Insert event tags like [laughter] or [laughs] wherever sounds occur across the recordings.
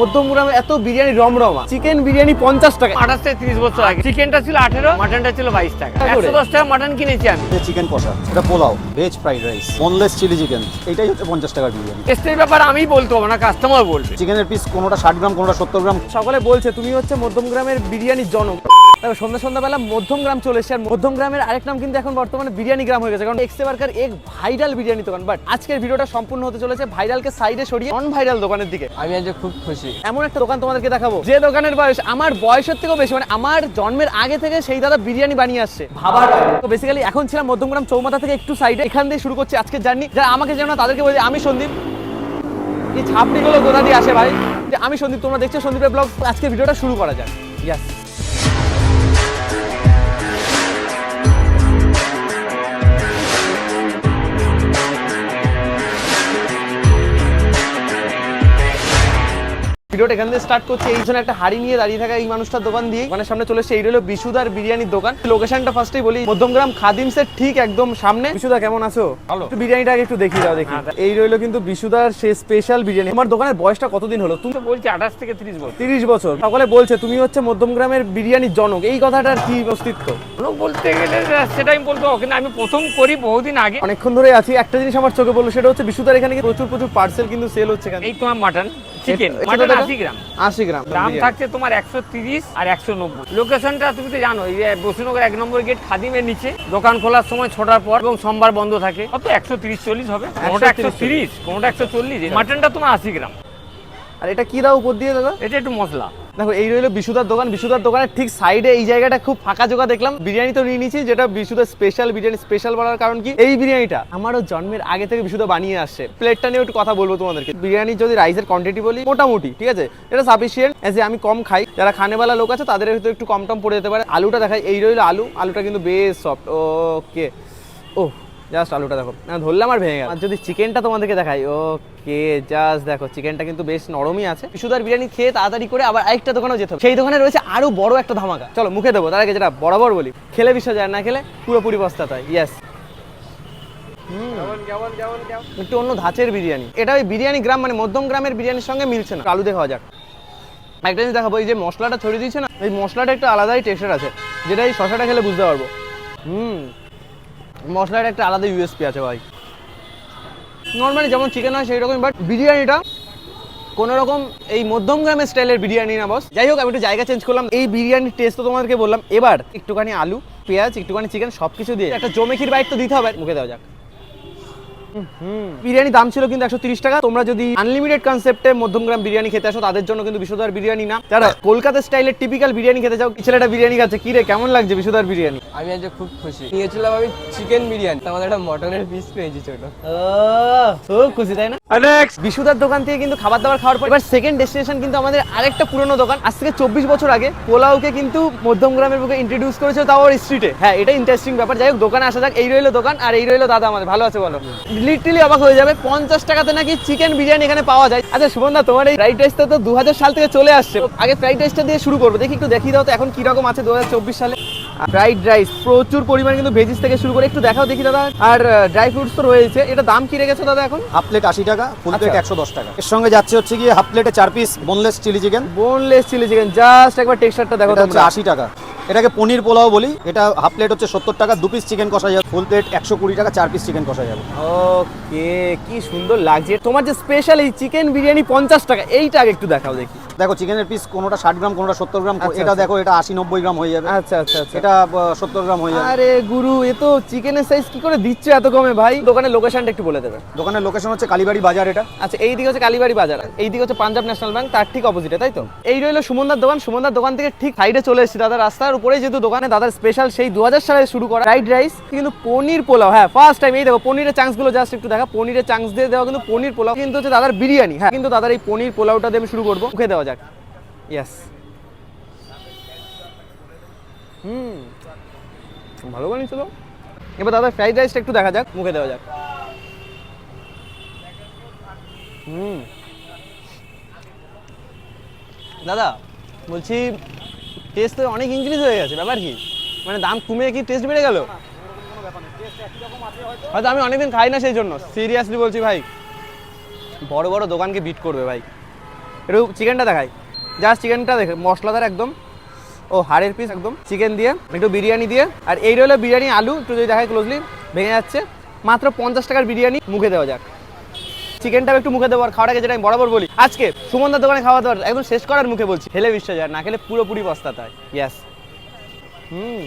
মধ্যমগ্রামে এত বিরিয়ানি রমরমা। চিকেন বিরিয়ানি পঞ্চাশ টাকা। আঠাশ থেকে তিরিশ বছর আগে। চিকেনটা ছিল আঠেরো মাটনটা ছিল বাইশ টাকা। একশো দশ টাকা মাটন কিনেছি আমি। চিকেন কষা এটা pulao veg fried rice boneless chilli chicken এটাই হচ্ছে পঞ্চাশ টাকার বিরিয়ানি। টেস্টের ব্যাপার আমি বলতে পারব না কাস্টমার বলবে। চিকেনের পিস কোনোটা ষাট গ্রাম কোনোটা সত্তর গ্রাম। সকলে বলছে তুমি হচ্ছে মধ্যমগ্রামের বিরিয়ানির জনক। তবে সন্ধ্যা সন্ধ্যাবেলা মধ্যমগ্রাম চলে এসেছে। আর মধ্যমগ্রামের আরেক নাম কিন্তু এখন বর্তমানে বিরিয়ানি গ্রাম হয়ে গেছে কারণ এক্সে বার্কার এক ভাইরাল বিরিয়ানি দোকান। বাট আজকের ভিডিওটা সম্পূর্ণ হতে চলেছে ভাইরালকে সাইডে সরিয়ে নন ভাইরাল দোকানের দিকে। আমি আজ খুব খুশি। এমন একটা দোকান তোমাদেরকে দেখাবো যে দোকানের বয়স আমার বয়সের থেকেও বেশি মানে আমার জন্মের আগে থেকে সেই দাদা বিরিয়ানি বানিয়ে আসছে। ভাবার তো বেসিক্যালি এখন ছিলাম মধ্যমগ্রাম চৌমাথা থেকে একটু সাইডে এখান দিয়ে শুরু করছি আজকের জার্নি। যারা আমাকে জানো না তাদেরকে বলি আমি সন্দীপ। এই ছাপড়িগুলো কোথা দিয়ে আসে ভাই? যে আমি সন্দীপ তোমরা দেখছ সন্দীপের ব্লগ। আজকে ভিডিওটা শুরু করা যাক। ইয়াস ভিডিওটা এখান থেকে স্টার্ট করছে। এই জন্য একটা হাড়ি নিয়ে দাঁড়িয়ে থাকা এই মানুষটার দোকান দিয়ে। মানে সামনে চলে এসেছে এই হলো বিশুদার বিরিয়ানির দোকান। লোকেশনটা ফার্স্টেই বলি মধ্যমগ্রাম খাদিমসের ঠিক একদম সামনে। বিশুদা কেমন আছো? ভালো। একটু বিরিয়ানিটা আগে একটু দেখিয়ে দাও দেখি। এই রইল কিন্তু বিশুদার সে স্পেশাল বিরিয়ানি। তোমার দোকানের বয়সটা কতদিন হলো? তুমি বলছি আঠাশ থেকে তিরিশ বছর। তিরিশ বছর। সকলে বলছে তুমি হচ্ছে মধ্যমগ্রামের বিরিয়ানির জনক। এই কথাটার কি অস্তিত্ব? লোক বলতে গেলে সেটা আমি বলতে হবে কিন্তু আমি প্রথম করি বহুদিন আগে। অনেকক্ষণ ধরে আছি। একটা জিনিস আমার চোখে বলল সেটা হচ্ছে বিশুদার এখানে প্রচুর প্রচুর পার্সেল কিন্তু সেল হচ্ছে এই তোমার মাটন চিকেন মাটন এটা আশি গ্রাম। আশি গ্রাম দাম থাকছে তোমার একশো তিরিশ আর একশো নব্বই। লোকেশনটা তুমি তো জানো এই বসুনগর এক নম্বর গেট খাদিমের নিচে। দোকান খোলার সময় ছটার পর এবং সোমবার বন্ধ থাকে। কত? একশো তিরিশ চল্লিশ হবে। কোনোটা একশো 130 তিরিশ কোনোটা একশো চল্লিশ। মাটনটা তোমার আশি গ্রাম। আর এটা কি দাও উপর দিয়ে দাদা? এটা একটু মশলা। দেখো, এই রইল বিশুদার দোকান। বিশুদার দোকানের ঠিক সাইডে এই জায়গাটা খুব ফাঁকা জোকা দেখলাম। বিরিয়ানি তো নিয়ে নিয়েছি, যেটা বিশুদার স্পেশাল বিরিয়ানি স্পেশাল বলার কারণ কি? এই বিরিয়ানিটা আমারও জন্মের আগে থেকে বিশুদা বানিয়ে আসছে। প্লেটটা নিয়ে একটু কথা বলব তোমাদেরকে। বিরিয়ানি যদি রাইসের কোয়ান্টিটি বলি, মোটামুটি, ঠিক আছে? এটা সাফিসিয়েন্ট এজ আমি কম খাই। যারা খানেওয়ালা লোক আছে, তাদের হয়তো একটু কম টম পড়ে যেতে পারে। আলুটা দেখাই, এই রইল আলু। আলুটা কিন্তু বেশ সফট ওকে ও জাস্ট আলুটা দেখো। ধরলাম আর ভেঙে গেল। আর যদি চিকেনটা তোমাদেরকে দেখাই ওকে জাস্ট দেখো চিকেনটা কিন্তু বেশ নরমই আছে। বিশুদার বিরিয়ানি খেয়ে তাড়াতাড়ি করে আবার আরেকটা দোকানেও যেতে হবে। সেই দোকানে রয়েছে আরও বড় একটা ধামাকা। চলো মুখে দেবো তার আগে যেটা বরাবর বলি খেলে বিশ্ব যায় না খেলে পুরোপুরি বস্তা তাই ইয়েস একটু অন্য ধাঁচের বিরিয়ানি। এটা ওই বিরিয়ানি গ্রাম মানে মধ্যম গ্রামের বিরিয়ানির সঙ্গে মিলছে না। আলু দেখা যাক। একটা জিনিস দেখাবো এই যে মশলাটা ছড়িয়ে দিচ্ছে না এই মশলাটা একটু আলাদাই টেস্টের আছে যেটা এই শশাটা খেলে বুঝতে পারব। হুম। মশলার একটা আলাদা ইউএসপি আছে ভাই। নর্মালি যেমন চিকেন হয় সেই রকমই বাট বিরিয়ানিটা কোনো রকম এই মধ্যম গ্রামের স্টাইলের বিরিয়ানি না বস যাই হোক, আমি একটু জায়গা চেঞ্জ করলাম। এই বিরিয়ানির টেস্ট তো তোমাদেরকে বললাম। এবার একটুখানি আলু, পেঁয়াজ, একটুখানি চিকেন সব কিছু দিয়ে একটা জমেখির বাইক তো দিতে হবে। মুখে দেওয়া যাক। বিরিয়ানি দাম ছিল কিন্তু একশো তিরিশ টাকা। তোমরা যদি আনলিমিটেড কনসেপ্টে মধ্যমগ্রাম বিরিয়ানি খেতে আসো তাদের জন্য কিন্তু বিশুদার বিরিয়ানি না। যারা কলকাতা স্টাইলের টিপিক্যাল বিরিয়ানি খেতে চাও ছেলেটা বিরিয়ানি খাচ্ছে। কি রে কেমন লাগছে বিশুদার বিরিয়ানি? আমি আজ খুব খুশি। নিয়েছিলাম আমি চিকেন বিরিয়ানি। আমাদের একটা মটনের পিস পেয়েছি ছোট। খুব খুশি তাই না? বিশুদার দোকান থেকে কিন্তু খাবার দাবার খাওয়ার পর এবার সেকেন্ড ডেস্টিনেশন কিন্তু আমাদের আরেকটা পুরনো দোকান। আজ থেকে চব্বিশ বছর আগে পোলাওকে কিন্তু মধ্যমগ্রামের বুকে ইন্ট্রোডিউস করেছিল তাও স্ট্রিটে হ্যাঁ এটা ইন্টারেস্টিং ব্যাপার। যাই হোক দোকানে আসা যাক। এই রইল দোকান আর এই রইল দাদা আমাদের। ভালো আছে বলো? লিটারালি অবাক হয়ে যাবে। পঞ্চাশ টাকাতে নাকি চিকেন বিরিয়ানি এখানে পাওয়া যায়। আচ্ছা সুবন্ধা তোমার এই ফ্রাইড রাইসটা তো দু হাজার সাল থেকে চলে আসছে। আগে ফ্রাইড রাইসটা দিয়ে শুরু করব। দেখি একটু দেখিয়ে দাও তো এখন কীরকম আছে দু হাজার চব্বিশ সালে। ফ্রাইড রাইস প্রচুর পরিমাণে কিন্তু ভেজিস থেকে শুরু করে একটু দেখাও দেখি দাদা। আর ড্রাই ফ্রুটস তো রয়েছে। এটা দাম কি রেখেছো দাদা এখন? হাফ প্লেট আশি টাকা ফুল প্লেট আচ্ছা। একশো দশ টাকা। এর সঙ্গে যাচ্ছে হচ্ছে গিয়ে হাফ প্লেটে চার piece boneless chilli chicken boneless chilli chicken just একবার টেক্সচারটা দেখো হচ্ছে আশি টাকা। এটাকে পনির পোলাও বলি, এটা হাফ প্লেট হচ্ছে সত্তর টাকা, দু পিস চিকেন কষা যাবে ফুল প্লেট একশো কুড়ি টাকা, চার পিস চিকেন কষা যাবে। ওকে কি সুন্দর লাগছে। তোমার যে স্পেশাল এই চিকেন বিরিয়ানি পঞ্চাশ টাকা, এইটা আগে একটু দেখাও দেখি। দেখো চিকেনের পিস কোনোটা ষাট গ্রাম কোনোটা সত্তর গ্রাম আচ্ছা, এটা আচ্ছা। দেখো এটা আশি নব্বই গ্রাম হয়ে যাবে। আচ্ছা আচ্ছা আচ্ছা। এটা সত্তর গ্রাম হয়ে যাবে। আরে গুরু এ তো চিকেনের সাইজ কি করে দিচ্ছে এত কমে? ভাই দোকানের লোকেশনটা একটু বলে দেবে। দোকানের লোকেশন হচ্ছে কালীবাড়ি বাজার এটা। আচ্ছা এই দিকে হচ্ছে কালীবাড়ি বাজার। এই দিকে হচ্ছে পাঞ্জাব ন্যাশনাল ব্যাংক তার ঠিক অপোজিটে তাই তো? এই রইল সুমনদার দোকান। সুমনদার দোকান থেকে ঠিক সাইডে চলে এসেছি দাদা রাস্তার। উপরে যেহেতু দোকানে দাদার স্পেশাল সেই দু হাজার সালে শুরু করা ফ্রাইড রাইস কিন্তু পনির পোলাও। হ্যাঁ ফার্স্ট টাইম এই দেখো পনিরের চাংসগুলো জাস্ট একটু দেখা। পনিরের চান্স দিয়ে দেওয়া কিন্তু পনির পোলাও কিন্তু হচ্ছে দাদার বিরিয়ানি। হ্যাঁ কিন্তু দাদার এই পনির পোলাওটা দিয়ে আমি শুরু করব। মুখে দেওয়া যাক। ইয়াস হুম। ভালো বানিয়েছিল এবার দাদা ফ্রাইড রাইসটা একটু দেখা যাক, মুখে দেওয়া যাক। হুম। দাদা, বলছি টেস্ট তো অনেক ইনক্রিজ হয়ে গেছে, ব্যাপার কি? মানে দাম কমে কি টেস্ট বেড়ে গেল? হয়তো আমি অনেকদিন খাই না সেই জন্য। সিরিয়াসলি বলছি ভাই, বড় বড় দোকানকে বিট করবে ভাই। একটু চিকেনটা দেখাই। জাস্ট চিকেনটা দেখে, মশলাদার একদম। ও, হাড়ের পিস একদম। চিকেন দিয়ে, একটু বিরিয়ানি দিয়ে। আর এই রইল বিরিয়ানি, আলু, একটু যদি দেখায় ক্লোজলি ভেঙে যাচ্ছে। মাত্র পঞ্চাশ টাকার বিরিয়ানি মুখে দেওয়া যাক। চিকেনটাও একটু মুখে দেবো, আর খাওয়াটাকে যেটা আমি বরাবর বলি, আজকে সুমনদার দোকানে খাওয়া দাওয়ার, একদম শেষ করার মুখে বলছি, খেলে বিশ্বাস যায় না খেলে পুরোপুরি বস্তাতে হয় yes hmm.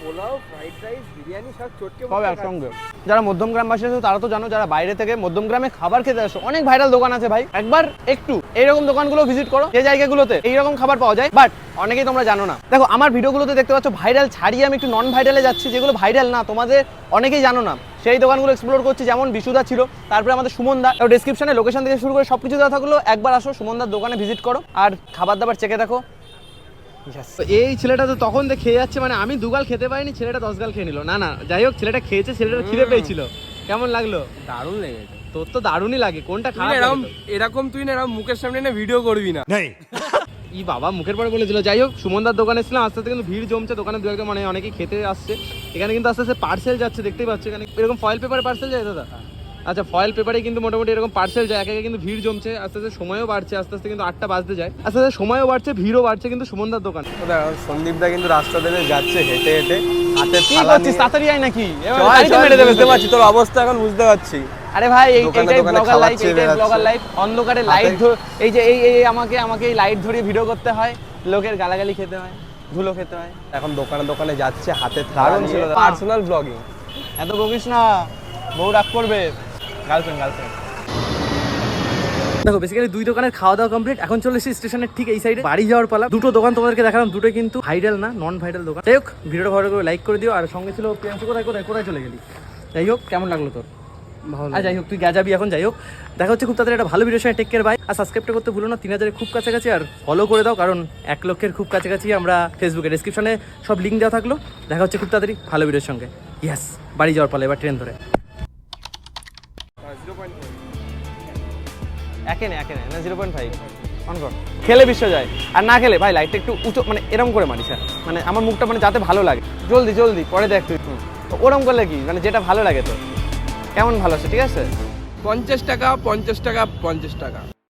Pulao fried rice biryani সব চটকে সব একসঙ্গে। যারা মধ্যম গ্রামবাসী আছে তারা তো জানো যারা বাইরে থেকে মধ্যম গ্রামে খাবার খেতে আসো অনেক ভাইরাল দোকান আছে ভাই। একবার একটু এইরকম দোকানগুলো ভিজিট করো যে জায়গাগুলোতে এইরকম খাবার পাওয়া যায়। বাট অনেকেই তোমরা জানো না। দেখো আমার ভিডিওগুলোতে দেখতে পাচ্ছ ভাইরাল ছাড়িয়ে আমি একটু নন ভাইরালে যাচ্ছি যেগুলো ভাইরাল না তোমাদের অনেকেই জানো না। সেই দোকানগুলো এক্সপ্লোর করছি যেমন বিশুদা ছিল তারপরে আমাদের সুমনদা। ডিসক্রিপশনে লোকেশন থেকে শুরু করে সব কিছু দেওয়া থাকল। একবার আসো সুমনদার দোকানে ভিজিট করো। আর খাবার দাবার চেকে দেখো এই ছেলেটা তো তখন দিয়ে খেয়ে যাচ্ছে মানে আমি দুগাল খেতে পারিনি ছেলেটা দশ গাল খেয়ে নিল। না না যাই হোক ছেলেটা খেয়েছে ছেলেটা খিদে পেয়েছিল। কেমন লাগল? দারুণ লেগেছে। তোর তো দারুণই লাগে কোনটা খারাপ এরকম এরকম তুই না এরকম মুখের সামনে না ভিডিও করবি না। [laughs] ই বাবা মুখের পরে বলেছিল। যাই হোক সুমনদার দোকানে এসেছিলাম আস্তে আস্তে কিন্তু ভিড় জমছে দোকানে দু একটা মানে অনেকেই খেতে আসছে। এখানে কিন্তু আস্তে আস্তে পার্সেল যাচ্ছে দেখতেই পাচ্ছ এখানে। এরকম ফয়েল পেপারে পার্সেল যায় দাদা? আচ্ছা ফয়েল পেপারে কিন্তু মোটামুটি এরকম পার্সেল যায় একে কিন্তু ভিড় জমছে আস্তে আস্তে সময়ও বাড়ছে আস্তে আস্তে কিন্তু আটটা বাজতে যায়। আস্তে আস্তে সময়ও বাড়ছে ভিড়ও বাড়ছে কিন্তু সুমনদার দোকান। সন্দীপ দা কিন্তু রাস্তা ধরে যাচ্ছে হেঁটে হেঁটে হাতে কি করছিস তাড়াতাড়ি আয় নাকি? মেরে দেবে বুঝতে পারছি তোর অবস্থা এখন বুঝতে পারছি। আরে ভাই এইটাই ব্লগার লাইফ এইটাই ব্লগার লাইফ অন্ধকারে লাইট এই যে এই এই আমাকে আমাকে এই লাইট ভিডিও করতে হয় লোকের গালাগালি খেতে হয় ধুলো খেতে হয়। এখন দোকানে দোকানে যাচ্ছে হাতে দারুণ ছিল পার্সোনাল ব্লগিং এত বকিস না বউ রাগ করবে। গার্লফ্রেন্ড গার্লফ্রেন্ড দেখো বেসিক্যালি দুই দোকানের খাওয়া দাওয়া কমপ্লিট এখন চলে এসেছি স্টেশনের ঠিক এই সাইডে বাড়ি যাওয়ার পালা। দুটো দোকান তোমাদেরকে দেখালাম দুটো কিন্তু ভাইরাল না নন ভাইরাল দোকান। যাই হোক ভিডিওটা ভালো করে লাইক করে দিও। আর সঙ্গে ছিল প্রিয়াংশু কোথায় কোথায় কোথায় চলে গেলি? যাই হোক কেমন লাগল তোর? ভালো আর যাই হোক তুই যাবি এখন যাই হোক। দেখা হচ্ছে খুব তাড়াতাড়ি একটা ভালো ভিডিও সঙ্গে। টেক কেয়ার বাই আর সাবস্ক্রাইবটা করতে ভুলো না তিন হাজারের খুব কাছাকাছি। আর ফলো করে দাও কারণ এক লক্ষের খুব কাছাকাছি আমরা ফেসবুকে ডিসক্রিপশনে সব লিঙ্ক দেওয়া থাকল। দেখা হচ্ছে খুব তাড়াতাড়ি ভালো ভিডিওর সঙ্গে। ইয়াস বাড়ি যাওয়ার পালা এবার ট্রেন ধরে। একে নে নে জিরো পয়েন্ট ফাইভ অন কর। খেলে বিশ্ব যায়। আর না খেলে, ভাই লাইটটা একটু উঁচু মানে এরম করে মারিস স্যার মানে আমার মুখটা মানে যাতে ভালো লাগে। জলদি জলদি, পরে দেখ তুই। ওরম করলে কি? মানে যেটা ভালো লাগে তো কেমন ভালো আছে, ঠিক আছে? পঞ্চাশ টাকা পঞ্চাশ টাকা পঞ্চাশ টাকা।